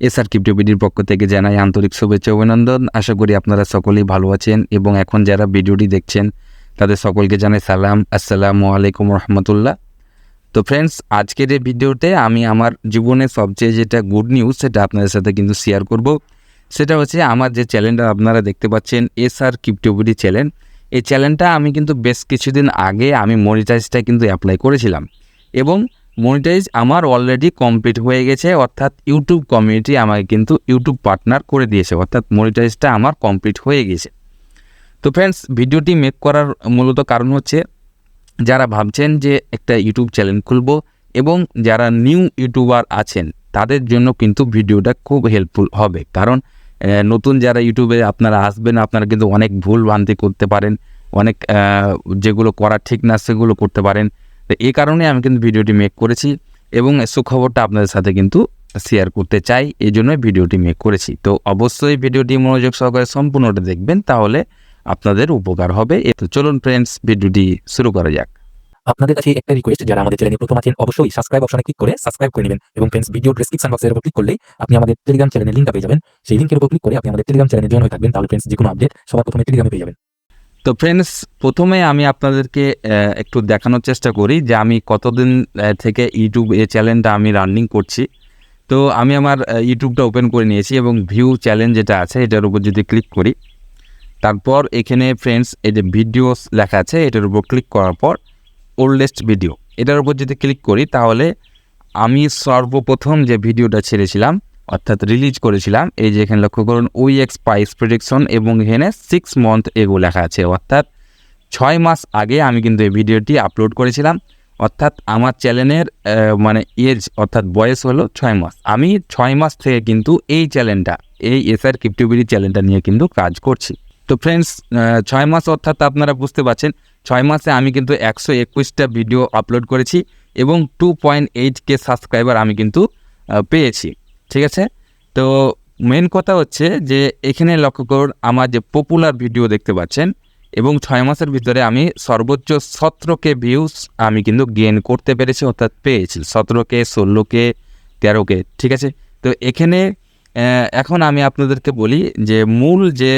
SR ক্রিপ্টোবিডির পক্ষ থেকে জানাই আন্তরিক শুভেচ্ছা অভিনন্দন। আশা করি আপনারা সকলেই ভালো আছেন এবং এখন যারা ভিডিওটি দেখছেন, তাদের সকলকে জানাই সালাম। আসসালামু আলাইকুম রহমতুল্লাহ। তো ফ্রেন্ডস আজকের এই ভিডিওতে আমি আমার জীবনের সবচেয়ে যেটা গুড নিউজ সেটা আপনাদের সাথে কিন্তু শেয়ার করব। সেটা হচ্ছে আমার যে চ্যানেলটা আপনারা দেখতে পাচ্ছেন এস আর ক্রিপ্টোবিডি চ্যানেল এই চ্যানেলটা আমি কিন্তু বেশ কিছুদিন আগে আমি মনিটাইজটা কিন্তু অ্যাপ্লাই করেছিলাম। এবং মনিটাইজ আমার অলরেডি কমপ্লিট হয়ে গেছে, অর্থাৎ ইউটিউব কমিউনিটি আমাকে কিন্তু ইউটিউব পার্টনার করে দিয়েছে, অর্থাৎ মনিটাইজটা আমার কমপ্লিট হয়ে গেছে। তো ফ্রেন্ডস ভিডিওটি মেক করার মূলত কারণ হচ্ছে, যারা ভাবছেন যে একটা ইউটিউব চ্যানেল খুলব এবং যারা নিউ ইউটিউবার আছেন, তাদের জন্য কিন্তু ভিডিওটা খুব হেল্পফুল হবে। কারণ নতুন যারা ইউটিউবে আপনারা আসবেন, আপনারা কিন্তু অনেক ভুল ভ্রান্তি করতে পারেন, অনেক যেগুলো করা ঠিক না সেগুলো করতে পারেন। তো এই কারণে আমি কিন্তু ভিডিওটি মেক করেছি এবং সুখবরটা আপনাদের সাথে কিন্তু শেয়ার করতে চাই, এই জন্যই ভিডিওটি মেক করেছি। তো অবশ্যই ভিডিওটি মনোযোগ সহকারে সম্পূর্ণটা দেখবেন, তাহলে আপনাদের উপকার হবে। তো চলুন ফ্রেন্ডস ভিডিওটি শুরু করা যাক। আপনাদের কাছে একটা রিকোয়েস্ট যারা আমাদের চ্যানেলে প্রথম আছেন, অবশ্যই সাবস্ক্রাইব অপশনে ক্লিক করে সাবস্ক্রাইব করে নেবেন এবং ফ্রেন্ডস ভিডিও ডেসক্রিপশন বক্সের উপর ক্লিক করলেই আপনি আমাদের টেলিগ্রাম চ্যানেলের লিঙ্কটা পেয়ে যাবেন। সেই লিঙ্কের উপর ক্লিক করে আপনি আমাদের টেলিগ্রাম চ্যানেলে জয়েন হয়ে থাকবেন, তাহলে ফ্রেন্ডস যে কোনো আপডেট সবার প্রথমে টেলিগ্রামে পেয়ে যাবেন। তো ফ্রেন্ডস প্রথমে আমি আপনাদেরকে একটু দেখানোর চেষ্টা করি যে আমি কতদিন থেকে ইউটিউব এই চ্যানেলটা আমি রানিং করছি। তো আমি আমার ইউটিউবটা ওপেন করে নিয়েছি এবং ভিউ চ্যালেঞ্জ যেটা আছে এটার উপর যদি ক্লিক করি, তারপর এখানে ফ্রেন্ডস এই যে ভিডিওস লেখা আছে এটার উপর ক্লিক করার পর ওল্ডেস্ট ভিডিও এটার উপর যদি ক্লিক করি তাহলে আমি সর্বপ্রথম যে ভিডিওটা ছেড়েছিলাম অর্থাৎ রিলিজ করেছিলাম। এই যে এখানে লক্ষ্য করুন উই এক্স প্রাইস প্রেডিকশন এবং এখানে সিক্স মান্থ এগো লেখা আছে। অর্থাৎ ছয় মাস আগে আমি কিন্তু এই ভিডিওটি আপলোড করেছিলাম। অর্থাৎ আমার চ্যানেলের মানে এজ অর্থাৎ বয়স হলো ছয় মাস। আমি ছয় মাস থেকে কিন্তু এই চ্যানেলটা এই এসআর ক্রিপ্টোবিডি চ্যানেলটা নিয়ে কিন্তু কাজ করছি। তো ফ্রেন্ডস ছয় মাস অর্থাৎ আপনারা বুঝতে পারছেন, ছয় মাসে আমি কিন্তু একশো একুশটা ভিডিও আপলোড করেছি এবং two point eight K subscriber আমি কিন্তু পেয়েছি। ঠিক আছে? তো মেন কথা হচ্ছে যে, এখানে লক্ষ্য করুন, আমার যে পপুলার ভিডিও দেখতে পাচ্ছেন, এবং ছয় মাসের ভিতরে আমি সর্বোচ্চ সতেরো কে ভিউস আমি কিন্তু গেন করতে পেরেছি, অর্থাৎ পেয়েছি। সতেরো কে ষোলো কে তেরো কে ঠিক আছে? তো এখানে এখন আমি আপনাদেরকে বলি যে, মূল যে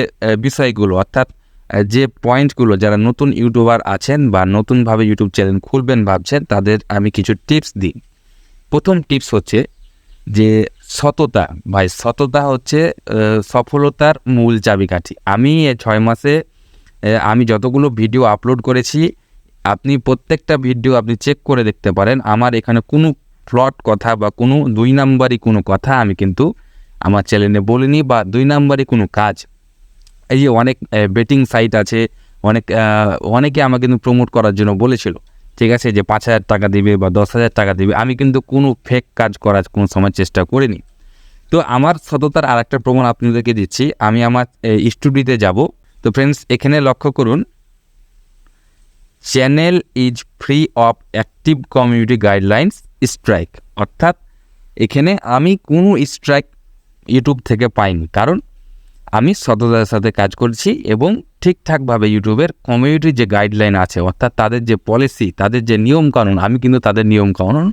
বিষয়গুলো, অর্থাৎ যে পয়েন্টগুলো যারা নতুন ইউটিউবার আছেন বা নতুনভাবে ইউটিউব চ্যানেল খুলবেন ভাবছেন, তাদের আমি কিছু টিপস দিই। প্রথম টিপস হচ্ছে যে সততা। ভাই, সততা হচ্ছে সফলতার মূল চাবিকাঠি। আমি ছয় মাসে আমি যতগুলো ভিডিও আপলোড করেছি, আপনি প্রত্যেকটা ভিডিও আপনি চেক করে দেখতে পারেন। আমার এখানে কোনো ফ্লট কথা বা কোনো দুই নাম্বারই কোনো কথা আমি কিন্তু আমার চ্যানেলে বলিনি বা দুই নাম্বারই কোনো কাজ। এই যে অনেক বেটিং সাইট আছে, অনেক অনেকে আমাকে কিন্তু প্রমোট করার জন্য বলেছিল। ঠিক আছে, যে পাঁচ হাজার টাকা দিবে বা দশ হাজার টাকা দিবে, আমি কিন্তু কোনো ফেক কাজ করার কোনো সময় চেষ্টা করিনি। তো আমার সততার আর একটা প্রমাণ আপনাদেরকে দিচ্ছি। আমি আমার স্টুডিওতে যাব। তো ফ্রেন্ডস এখানে লক্ষ্য করুন channel is free of active community guidelines strike অর্থাৎ এখানে আমি কোনো স্ট্রাইক ইউটিউব থেকে পাইনি। কারণ আমি সততার সাথে কাজ করছি এবং ঠিকঠাকভাবে ইউটিউবের কমিউনিটির যে গাইডলাইন আছে, অর্থাৎ তাদের যে পলিসি তাদের যে নিয়মকানুন, আমি কিন্তু তাদের নিয়মকানুন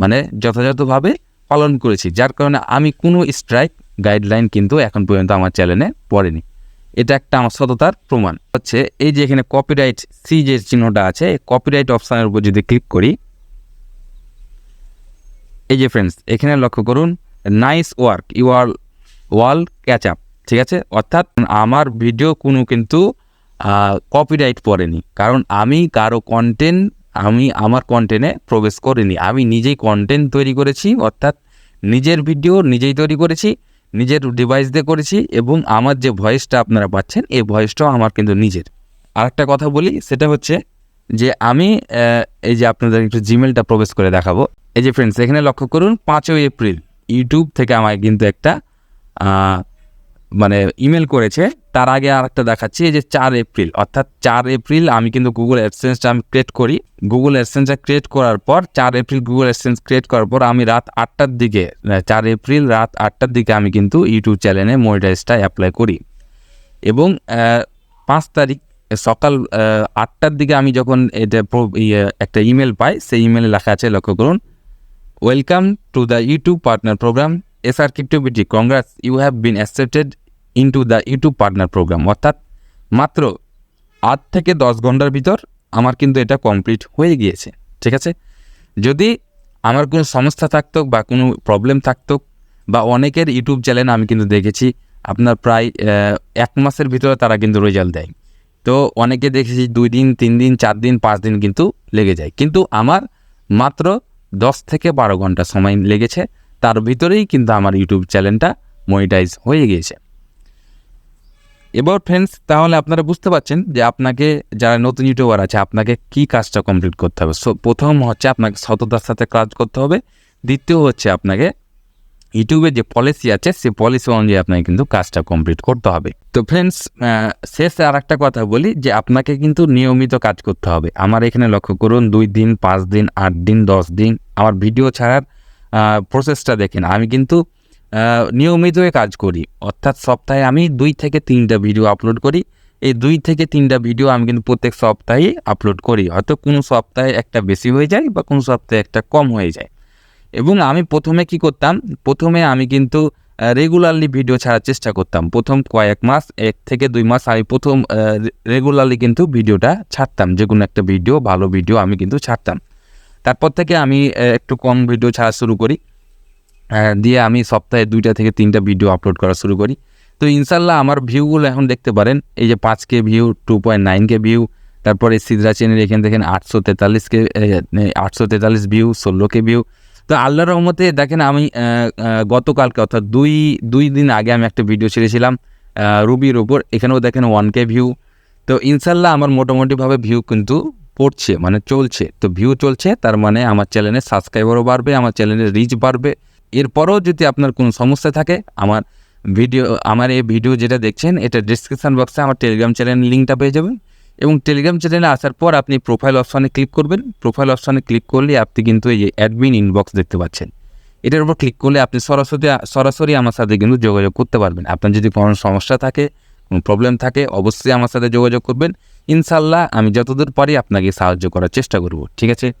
মানে যথাযথভাবে পালন করেছি। যার কারণে আমি কোনো স্ট্রাইক গাইডলাইন কিন্তু এখন পর্যন্ত আমার চ্যানেলে পড়েনি। এটা একটা আমার সততার প্রমাণ। হচ্ছে এই যে এখানে কপিরাইট সি যে চিহ্নটা আছে কপিরাইট অপশানের উপর যদি ক্লিক করি, এই যে ফ্রেন্ডস এখানে লক্ষ্য করুন nice work you are all catch up ঠিক আছে? অর্থাৎ আমার ভিডিও কোনো কিন্তু কপিরাইট পড়েনি। কারণ আমি কারও কন্টেন্ট আমি আমার কন্টেন্টে প্রবেশ করিনি। আমি নিজেই কন্টেন্ট তৈরি করেছি, অর্থাৎ নিজের ভিডিও নিজেই তৈরি করেছি, নিজের ডিভাইস দিয়ে করেছি এবং আমার যে ভয়েসটা আপনারা পাচ্ছেন, এই ভয়েসটাও আমার কিন্তু নিজের। আরেকটা কথা বলি, সেটা হচ্ছে যে আমি এই যে আপনাদের একটু জিমেলটা প্রবেশ করে দেখাবো। এই যে ফ্রেন্ডস এখানে লক্ষ্য করুন, পাঁচই এপ্রিল, ইউটিউব থেকে আমায় কিন্তু একটা মানে ইমেল করেছে তার আগে আর একটা দেখাচ্ছি যে চার এপ্রিল অর্থাৎ চার এপ্রিল আমি কিন্তু গুগল অ্যাডসেন্সটা আমি ক্রিয়েট করি। গুগল অ্যাডসেন্সটা ক্রিয়েট করার পর চার এপ্রিল গুগল অ্যাডসেন্স ক্রিয়েট করার পর আমি রাত আটটার দিকে চার এপ্রিল রাত আটটার দিকে আমি কিন্তু ইউটিউব চ্যানেলে মনিটাইজটা অ্যাপ্লাই করি। এবং পাঁচ তারিখ সকাল আটটার দিকে আমি যখন এটা ইয়ে, একটা ইমেল পাই সেই ইমেলে লেখা আছে লক্ষ্য করুন welcome to the YouTube partner program S আর ক্রিপ্টোবিটি congrats you have been accepted into the YouTube partner program অর্থাৎ মাত্র আট থেকে দশ ঘণ্টার ভিতর আমার কিন্তু এটা কমপ্লিট হয়ে গিয়েছে, ঠিক আছে? যদি আমার কোনো সমস্যা থাকতো বা কোনো প্রবলেম থাকতো বা অনেকের ইউটিউব চ্যানেল আমি কিন্তু দেখেছি, আপনার প্রায় এক মাসের ভিতরে তারা কিন্তু রেজাল্ট দেয়। তো অনেকে দেখেছি দুই দিন, তিন দিন, চার দিন, পাঁচ দিন কিন্তু লেগে যায়। কিন্তু আমার মাত্র দশ থেকে বারো ঘণ্টা সময় লেগেছে। তার ভিতরেই কিন্তু আমার ইউটিউব চ্যানেলটা মনিটাইজ হয়ে গিয়েছে। এবার ফ্রেন্ডস তাহলে আপনারা বুঝতে পারছেন যে আপনাকে যারা নতুন ইউটিউবার আছে, আপনাকে কি কাজটা কমপ্লিট করতে হবে। সো প্রথম হচ্ছে আপনাকে সততার সাথে কাজ করতে হবে। দ্বিতীয় হচ্ছে আপনাকে ইউটিউবের যে পলিসি আছে, সেই পলিসি অনুযায়ী আপনাকে কিন্তু কাজটা কমপ্লিট করতে হবে। তো ফ্রেন্ডস শেষে আর একটা কথা বলি যে আপনাকে কিন্তু নিয়মিত কাজ করতে হবে। আমার এখানে লক্ষ্য করুন, দুই দিন, পাঁচ দিন, আট দিন, দশ দিন আমার ভিডিও ছাড়ার প্রসেসটা দেখেন। আমি কিন্তু আহ, নিয়মিতই কাজ করি। অর্থাৎ সপ্তাহে আমি দুই থেকে তিনটা ভিডিও আপলোড করি। এই দুই থেকে তিনটা ভিডিও আমি কিন্তু প্রত্যেক সপ্তাহে আপলোড করি। হয়তো কোনো সপ্তাহে একটা বেশি হয়ে যায় বা কোনো সপ্তাহে একটা কম হয়ে যায়। এবং আমি প্রথমে কি করতাম প্রথমে আমি কিন্তু রেগুলারলি ভিডিও ছাড়ার চেষ্টা করতাম। প্রথম কয়েক মাস এক থেকে দুই মাস আমি প্রথম রেগুলারলি কিন্তু ভিডিওটা ছাড়তাম। যে কোনো একটা ভিডিও ভালো ভিডিও আমি কিন্তু ছাড়তাম। তারপর থেকে আমি একটু কম ভিডিও ছাড়া শুরু করি। দিয়ে আমি সপ্তাহে দুইটা থেকে তিনটা ভিডিও আপলোড করা শুরু করি। তো ইনশাল্লাহ আমার ভিউগুলো এখন দেখতে পারেন। এই যে পাঁচ K view two point nine K view তারপরে সিদ্রা চ্যানেল এখানে দেখেন আটশো তেতাল্লিশ কে আটশো তেতাল্লিশ ভিউ ষোলো কে ভিউ তো আল্লাহ রহমতে দেখেন আমি গতকালকে অর্থাৎ দুই দুই দিন আগে আমি একটা ভিডিও ছেড়েছিলাম রুবির ওপর এখানেও দেখেন ওয়ান কে ভিউ তো ইনশাল্লাহ আমার মোটামুটিভাবে ভিউ কিন্তু পড়ছে মানে চলছে। তো ভিউ চলছে, তার মানে আমার চ্যানেলের সাবস্ক্রাইবারও বাড়বে, আমার চ্যানেলের রিচ বাড়বে। এরপরও যদি আপনার কোনো সমস্যা থাকে, আমার ভিডিও আমার এই ভিডিও যেটা দেখছেন, এটা ডিসক্রিপশান বক্সে আমার টেলিগ্রাম চ্যানেল লিঙ্কটা পেয়ে যাবেন। এবং টেলিগ্রাম চ্যানেলে আসার পর আপনি প্রোফাইল অপশানে ক্লিক করবেন। প্রোফাইল অপশানে ক্লিক করলে আপনি কিন্তু এই যে অ্যাডমিন ইনবক্স দেখতে পাচ্ছেন। এটার উপর ক্লিক করলে আপনি সরাসরি সরাসরি আমার সাথে কিন্তু যোগাযোগ করতে পারবেন। আপনার যদি কোনো সমস্যা থাকে প্রবলেম থাকে, অবশ্যই আমার সাথে যোগাযোগ করবেন। ইনশাল্লাহ আমি যতদূর পারি আপনাকে সাহায্য করার চেষ্টা করব, ঠিক আছে?